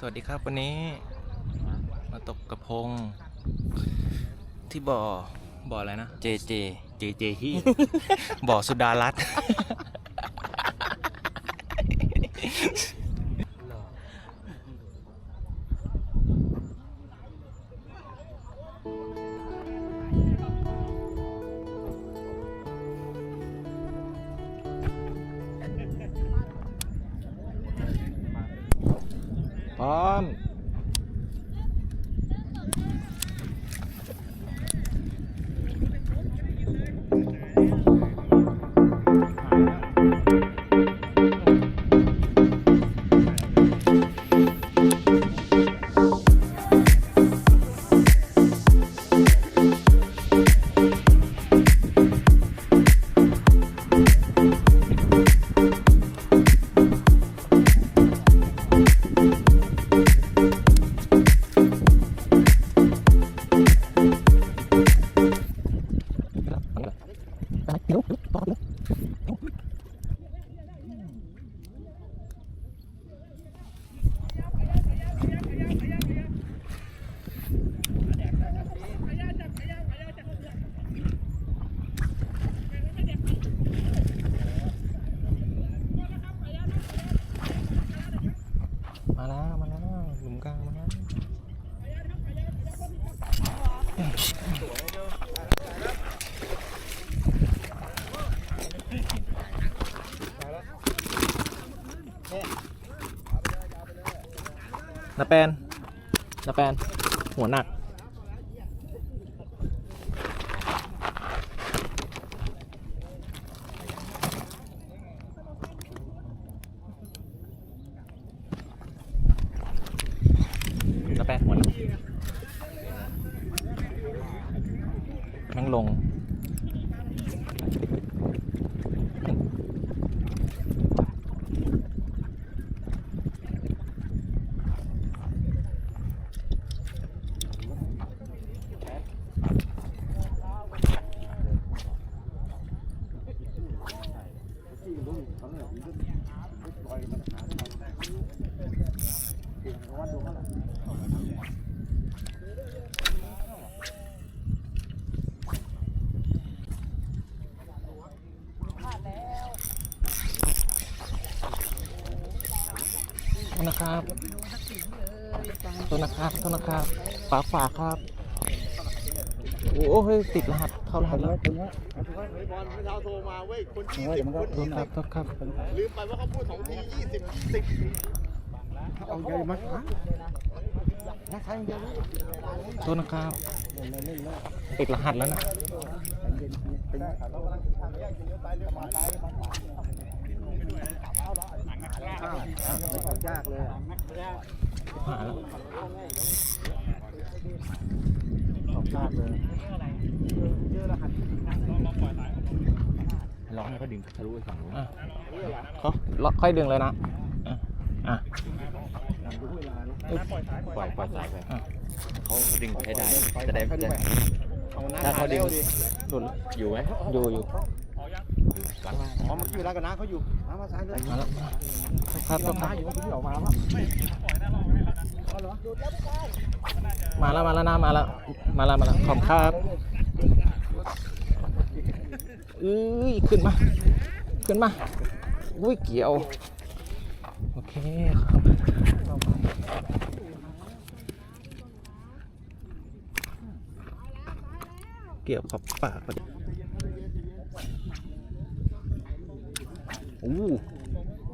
สวัสดีครับวันนี้ มาตกกระพง ที่บ่อบ่ออะไรนะ เจเจ เจเจฮีบ่อสุดารัตน์ แล้ว มาแล้วหลุมกลางมาแล้วนาแปนนาแปน หัวหนัก นาแปนหัวหนักนั่ง ลงโท ษนะครับโทษนะครับโทษนะครับฝากฝากครับ โอ้เฮ้ยติดรหัสเข้ารหัสแล้วบอลเมื่อเช้าโทรมาเว้ยคนยี่สิบคนโทษครับโทษครับลืมไปว่าเขาพูดสองทียี่สิบสิบเอาใหญ่มานะใช่เดียวโทษนะครับติดรหัสแล้วนะ ยากเลยหาแล้วออกยากเลยลองให้เขาดึงทะลุไปฝั่งนู้นอะเขาล็อกค่อยดึงเลยนะ อะอะปล่อยปล่อยสายไปอะเขาดึงให้ได้จะได้จะเอาหน้าถ้าเขาดึงดิหลุดอยู่ไหมอยู่อยู่ฟังล่าง อ๋อมันอยู่แล้วกับน้าเขาอยู่น้ามาซ้ายเลยมาแล้วครับครับครับอยู่ที่ออกมาแล้วมาแล้วมาแล้วนะมาแล้วมาแล้วมาแล้วขอบคุณครับอุ้ยขึ้นมา ขึ้นมาอุ้ยเกี่ยว โอเคครับเกี่ยวขอบปากพอดี อู้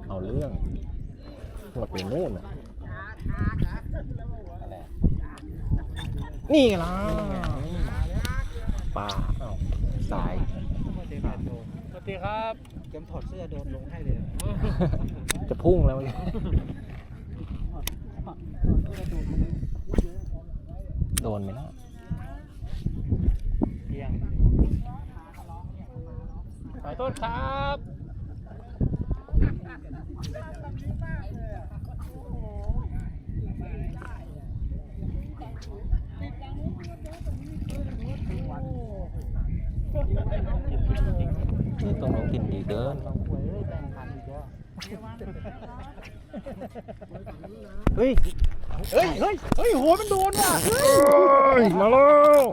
เอาเรื่องหมดไปโน่นอะนี่ไงล่ะปลาเอ้าสายสวัสดีครับเกมถอดเสื้อโดนลงให้เลย จะพุ่งแล้วเนี่ยโดนไหมนะเพียงขอโทษครับ นี่ตรงน้องกินดีเกินเฮ้ย เฮ้ย เฮ้ย เฮ้ยหัวมันโดนว่ะมาแล้ว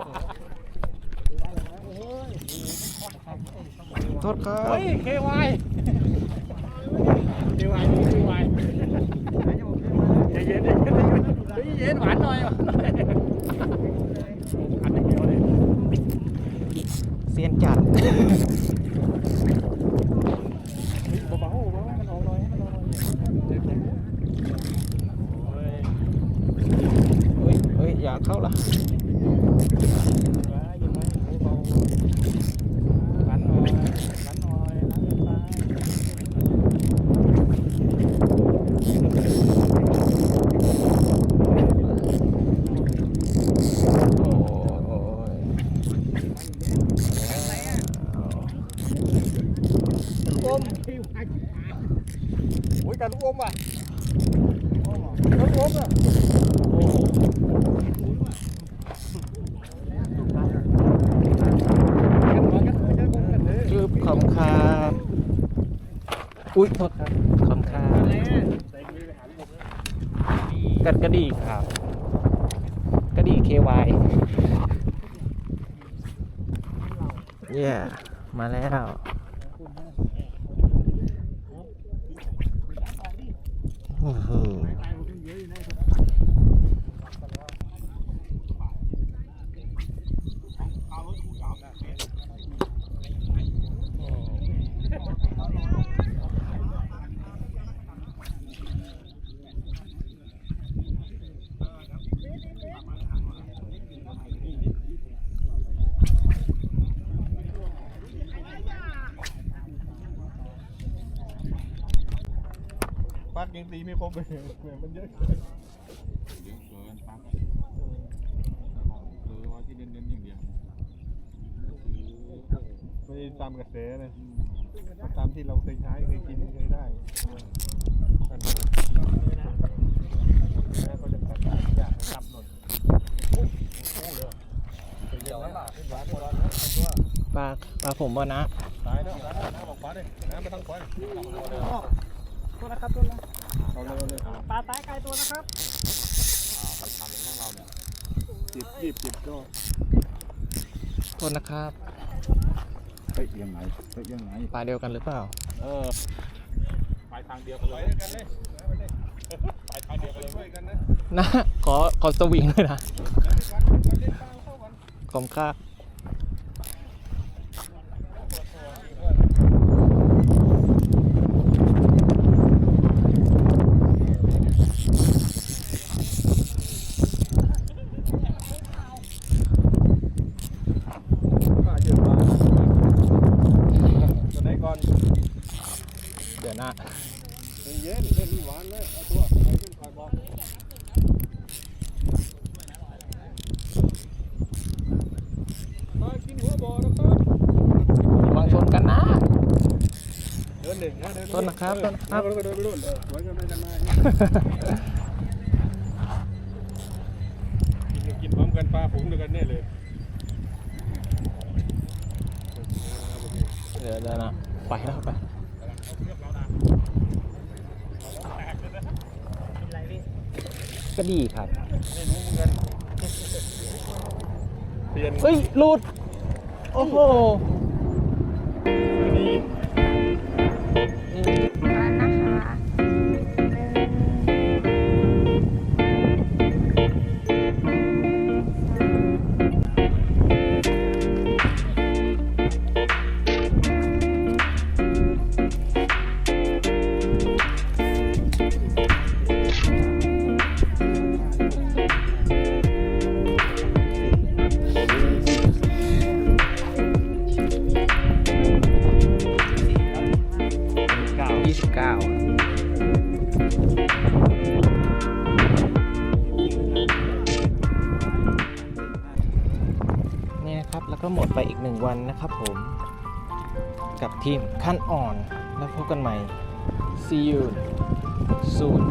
โทษครับ เฮ้ย KY KY KY ใจเย็นใจเย็นใจเย็นหวานหน่อยหวานหน่อย เฮ้ย อย่าเข้าละ ว้ายิงไหมเบาๆรันหน่อยรันหน่อยรันไป โอ้ย ลูกอมโอ้ยการลูกอมว่ะลูกอมอ่ะ โอ้โห ชืบคำคาบอุ้ยโทษครับคำคาบกัดกระดีครับกระดี่ KY เย่มาแล้วโอ้โห ปัก ยังตีไม่ครบเลยมันเยอะเกินเยอะเกินปั๊บคือว่าที่เน้นๆอย่างเดียวไม่ได้ตามกระแสเลยตามที่เราเคยใช้เคยกินเคยได้แล้วก็จะตัดยากจับหน่อยปลาปลาผมวะนะตายแล้วตายแล้วน้ำออกขวาเลยน้ำไปทางขวาเลยตัวนะครับตัวนะ เอาเลยเอาเลยปลาตายไกลตัวนะครับจิบจิบจิบก็โทษนะครับเฮ้ยยังไงเฮ้ยยังไงปลาเดียวกันหรือเปล่า เออไปทางเดียวกันเลยกันเลยไปทางเดียวกันเลยกันนะนะขอขอสวิงเลยนะเล่นปลาเข้ากันขอบค่าบาเยอะปลาตัวไหนก่อน เดี๋ยวนะ เย็นเล่นหวานเลยเอาตัวไปขึ้นคอยบอกมากินหัวบ่อนะครับ ระวังชนกันนะ เดินหนึ่งนะเดิน ต้นนะครับต้นนะครับเดินไปเดินไปรุ่นเออไว้กันไปกันมากินพร้อมกันปลาผงเดียวกันแน่เลยเดี๋ยวเดี๋ยวนะไปแล้วไปก็ดีครับไม่รู้เหมือนกันเปลี่ยนเฮ้ยหลุด โอ้โห ก็หมดไปอีกหนึ่งวันนะครับผม กับทีมขั้นอ่อน แล้วพบกันใหม่ see you soon